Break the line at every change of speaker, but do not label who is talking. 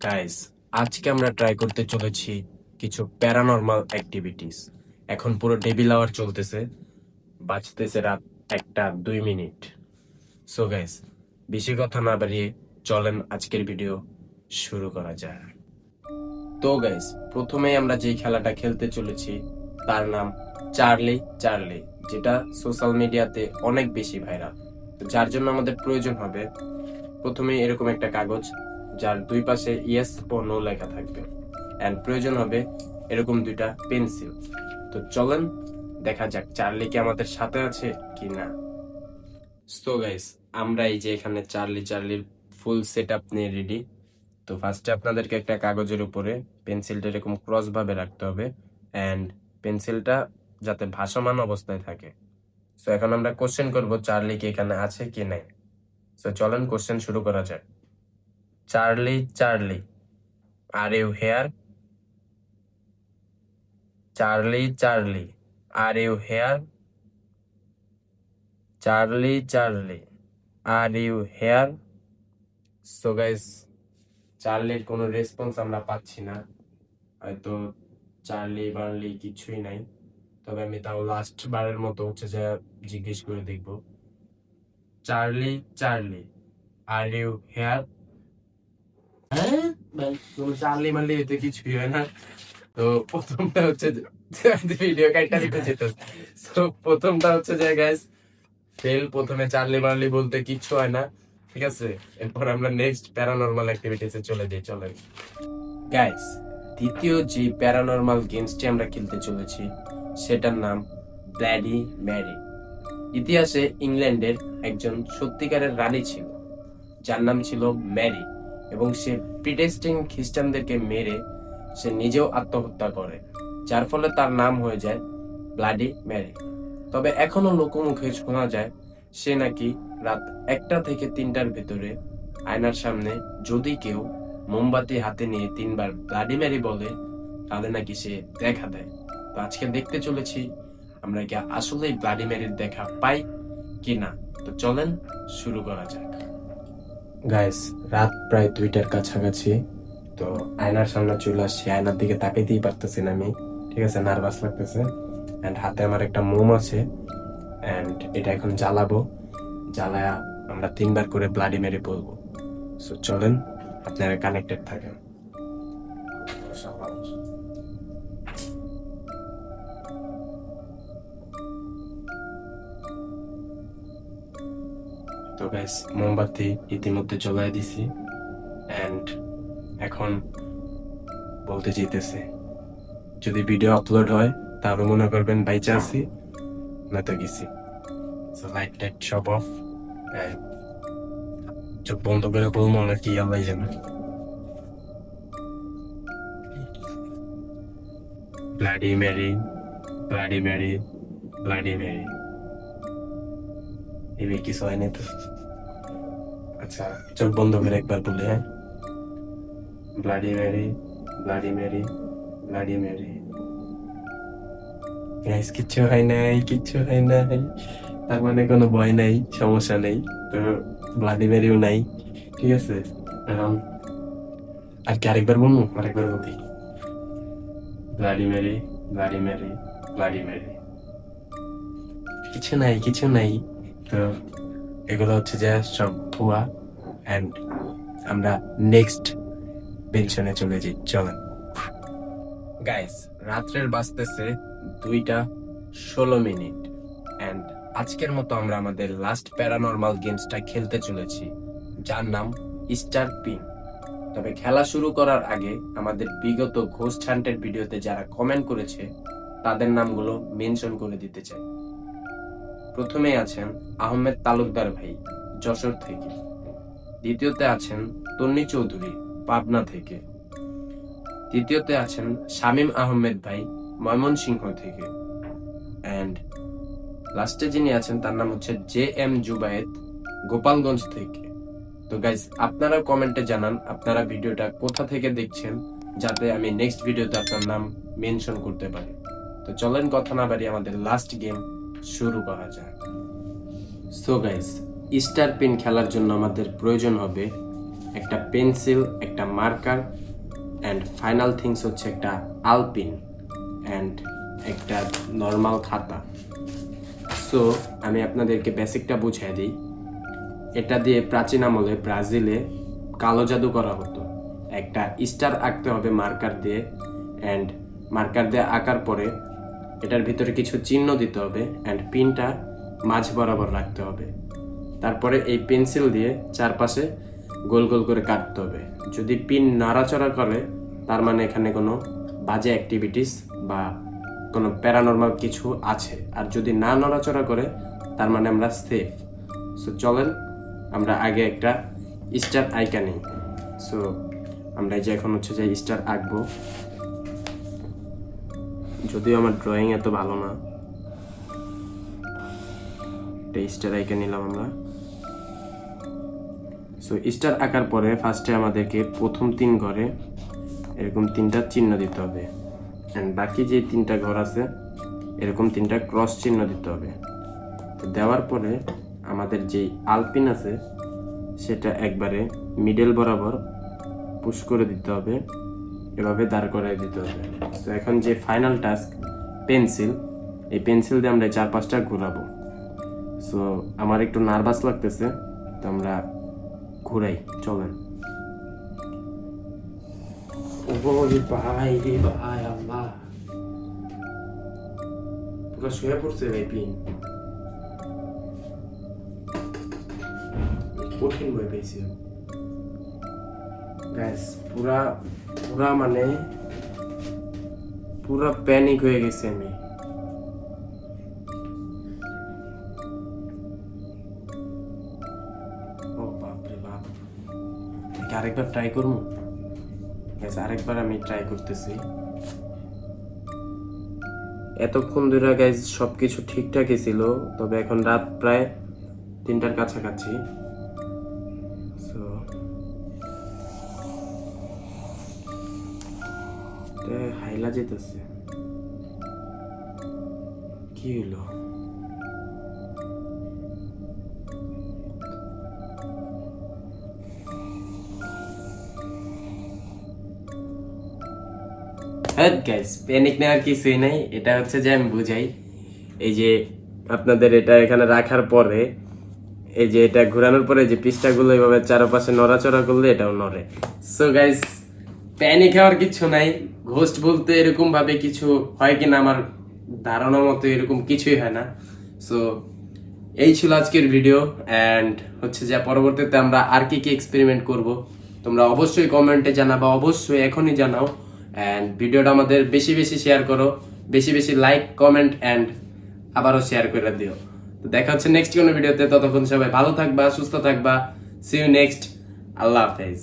Guys আজকে আমরা try করতে চলেছি কিছু প্যারানর্মাল অ্যাক্টিভিটিস এখন পুরো ডেবিল আওয়ার চলতেছে, বাজতেছে রাত একটা দুই মিনিট। সো গাইস বেশি কথা না বাড়িয়ে চলেন আজকের ভিডিও শুরু করা যায় তো গাইস প্রথমেই আমরা যেই খেলাটা খেলতে চলেছি, তার নাম চার্লি চার্লি যেটা সোশ্যাল মিডিয়াতে অনেক বেশি ভাইরাল। তো যার জন্য আমাদের প্রয়োজন হবে, প্রথমে এরকম একটা কাগজ, যার দুই পাশে ইয়েস ও নো লেখা থাকবে। অ্যান্ড প্রয়োজন হবে এরকম দুইটা পেন্সিল তো চলেন, দেখা যাক চার্লি কি আমাদের সাথে আছে কি না। সো গাইস আমরা এই যে এখানে চার্লি চার্লির ফুল সেট আপ নিয়ে রেডি তো ফার্স্টে আপনাদেরকে একটা কাগজের উপরে পেন্সিলটা এরকম ক্রস ভাবে রাখতে হবে। অ্যান্ড পেন্সিলটা যাতে ভাসমান অবস্থায় থাকে। সো এখন আমরা কোশ্চেন করব চার্লি কি এখানে আছে কি নাই? সো চলেন কোশ্চেন শুরু করা যাক। Charlie Charlie are you here Charlie Charlie are you here Charlie Charlie are you here so guys চার্লির কোনো রেসপন্স আমরা পাচ্ছি না। হয়তো চার্লি বার্লি কিছুই নাই। তবে আমি তাও লাস্ট বারের মতো হচ্ছে যে জিজ্ঞেস করে দেখব। Charlie Charlie are you here হ্যাঁ? চার্লি মারলি এতে কিছুই হয় না। তো প্রথমটা হচ্ছে ভিডিও দিতে যেত তো প্রথমটা হচ্ছে যে গ্যাস ফেল প্রথমে চার্লি মারলি বলতে হয় না। ঠিক আছে? এরপর আমরা নেক্সট প্যারানর্মাল অ্যাক্টিভিটিসে চলে যাই, চলেন। গাইস দ্বিতীয় যে প্যারানর্মাল গেমসটি আমরা খেলতে চলেছি সেটার নাম ব্ল্যাডি ম্যারি। ইতিহাসে ইংল্যান্ডের একজন সত্যিকারের রানী ছিল, যার নাম ছিল ম্যারি, এবং সে প্রিটেস্টিং খ্রিস্টানদেরকে মেরে সে নিজেও আত্মহত্যা করে, যার ফলে তার নাম হয়ে যায় ব্লাডি ম্যারি। তবে এখনও লোকমুখে শোনা যায়, সে নাকি রাত একটা থেকে তিনটার ভেতরে আয়নার সামনে যদি কেউ মোমবাতি হাতে নিয়ে তিনবার ব্লাডি ম্যারি বলে, তাহলে নাকি সে দেখা দেয়। তো আজকে দেখতে চলেছি, আমরা কি আসলেই ব্লাডি ম্যারির দেখা পাই কি না তো চলেন শুরু করা যাক। গাইস রাত প্রায় দুইটার কাছাকাছি, তো আয়নার সামনে চলে আসছি। আয়নার দিকে তাকাইতেই পারতেছি না আমি, ঠিক আছে? নার্ভাস লাগতেছে। এন্ড হাতে আমার একটা মোম আছে এন্ড এটা এখন জ্বালাবো। জ্বালায়া আমরা তিনবার করে ব্লাডি মেরে বলব। সো চলেন, আপনারা কানেক্টেড থাকেন। তো মোমবাতি ইতিমধ্যে জ্বলাই দিছি এন্ড এখন বলতে যেতেছে যদি ভিডিও আপলোড হয়, তাহলে মনে করবেন বাইচে আছি, না তো গেছি। সো লাইট টাইট সব অফ চোখ বন্ধ করে বলব না কি আল্লাহ জানে। Bloody Mary bloody Mary bloody Mary এবার কিছু হয়নি তো। আচ্ছা চোখ বন্ধ করে একবার বলে হ্যাঁ? Bloody Mary bloody Mary bloody Mary guys কিচ্ছু হয় নাই, কিচ্ছু হয় নাই। তার মানে কোনো ভয় নাই, সমস্যা নেই। তো ব্লাডি মেরিও নাই, ঠিক আছে? আর কি আরেকবার বলব? আরেকবার বলি। Bloody Mary bloody Mary bloody Mary কিছু নাই কিছু নাই। তো এগুলো হচ্ছে যে সব ভুয়া অ্যান্ড আমরা নেক্সট পেনশনে চলে যাই, চলেন। গাইস রাত্রের বাজতেছে দুইটা ষোলো মিনিট অ্যান্ড আজকের মতো আমরা আমাদের লাস্ট প্যারানর্মাল গেমসটা খেলতে চলেছি, যার নাম স্টার পিন তবে খেলা শুরু করার আগে আমাদের বিগত ঘোষ হান্টের ভিডিওতে যারা কমেন্ট করেছে, তাদের নামগুলো মেনশন করে দিতে চাই। প্রথমে আছেন আহমেদ তালুকদার ভাই, যশোর থেকে। দ্বিতীয়তে আছেন তন্নি চৌধুরী, পাবনা থেকে। তৃতীয়তে আছেন শামীম আহমেদ ভাই, ময়মনসিংহ থেকে। অ্যান্ড লাস্টে যিনি আছেন, তার নাম হচ্ছে জে এম জুবায়েদ গোপালগঞ্জ থেকে। তো গাইজ আপনারা কমেন্টে জানান, আপনারা ভিডিওটা কোথা থেকে দেখছেন, যাতে আমি নেক্সট ভিডিওতে আপনার নাম মেনশন করতে পারি। তো চলেন কথা না বাড়ি আমাদের লাস্ট গেম শুরু করা যাক। সো গাইস স্টার পেন খেলার জন্য আমাদের প্রয়োজন হবে একটা পেন্সিল একটা মার্কার অ্যান্ড ফাইনাল থিংস হচ্ছে একটা আলপিন অ্যান্ড একটা নর্মাল খাতা। সো আমি আপনাদেরকে বেসিকটা বুঝিয়ে দিই। এটা দিয়ে প্রাচীন আমলে ব্রাজিলে কালো জাদু করা হতো। একটা স্টার আঁকতে হবে মার্কার দিয়ে অ্যান্ড মার্কার দিয়ে আঁকার পরে এটার ভিতরে কিছু চিহ্ন দিতে হবে অ্যান্ড পিনটা মাঝ বরাবর রাখতে হবে। তারপরে এই পেন্সিল দিয়ে চারপাশে গোল গোল করে কাটতে হবে। যদি পিন নাড়াচড়া করে, তার মানে এখানে কোনো বাজে অ্যাক্টিভিটিস বা কোনো প্যারানর্মাল কিছু আছে। আর যদি না নড়াচড়া করে, তার মানে আমরা সেফ সো চলেন আমরা আগে একটা স্টার আইকা নিই সো আমরা যে এখন হচ্ছে যে স্টার আঁকবো। যদিও আমার ড্রয়িং এত ভালো না। স্টার আঁকে নিলাম আমরা। সো স্টার আঁকার পরে ফার্স্টে আমাদেরকে প্রথম তিন ঘরে এরকম তিনটা চিহ্ন দিতে হবে। অ্যান্ড বাকি যে তিনটা ঘর আছে, এরকম তিনটা ক্রস চিহ্ন দিতে হবে। তো দেওয়ার পরে আমাদের যে আলপিন আছে, সেটা একবারে মিডল বরাবর পুশ করে দিতে হবে। এভাবে দাঁড় করাই দিতে হবে। তো এখন যে ফাইনাল টাস্ক পেন্সিল এই পেন্সিল দিয়ে আমরা চার পাঁচটা ঘোরাবো। সো আমার একটু নার্ভাস লাগতেছে, তো আমরা ঘুরাই, চলেন। ভাই পিন। কঠিন বই পেয়েছি। গ্যাস পুরা পুরা মানে পুরা প্যানিক হয়ে গেছি আমি। ও বাপরে বাপ। কি আরেকবার ট্রাই করব? গ্যাস আরেকবার আমি ট্রাই করতেছি। এতক্ষণ ধরে গাইজ সবকিছু ঠিকঠাকই ছিল, তবে এখন রাত প্রায় তিনটার কাছাকাছি। এটা হাইলা যেতেছে। কি হলো গাইস প্যানিক নেওয়ার কিছুই নাই। এটা হচ্ছে যে আমি বুঝাই। এই যে আপনাদের এটা এখানে রাখার পরে, এই যে এটা ঘোরানোর পরে যে পিসটাগুলো এইভাবে চারপাশে নড়াচড়া করলে এটাও নড়ে। সো গাইস প্যানিক হওয়ার কিছু নাই। ঘোস্ট বলতে এরকম ভাবে কিছু হয় কিনা আমার ধারণা মতো এরকম কিছুই হয় না। সো এই ছিল আজকের ভিডিও অ্যান্ড হচ্ছে যে পরবর্তীতে আমরা আর কি কি এক্সপেরিমেন্ট করব, তোমরা অবশ্যই কমেন্টে জানাবা, অবশ্যই এখনই জানাও। অ্যান্ড ভিডিওটা আমাদের বেশি বেশি শেয়ার করো, বেশি বেশি লাইক কমেন্ট অ্যান্ড আবারও শেয়ার করে দিও। তো দেখা হচ্ছে নেক্সট কোনো ভিডিওতে ততক্ষণ সবাই ভালো থাকবা, সুস্থ থাকবা। সি ইউ নেক্সট আল্লাহ হাফেজ।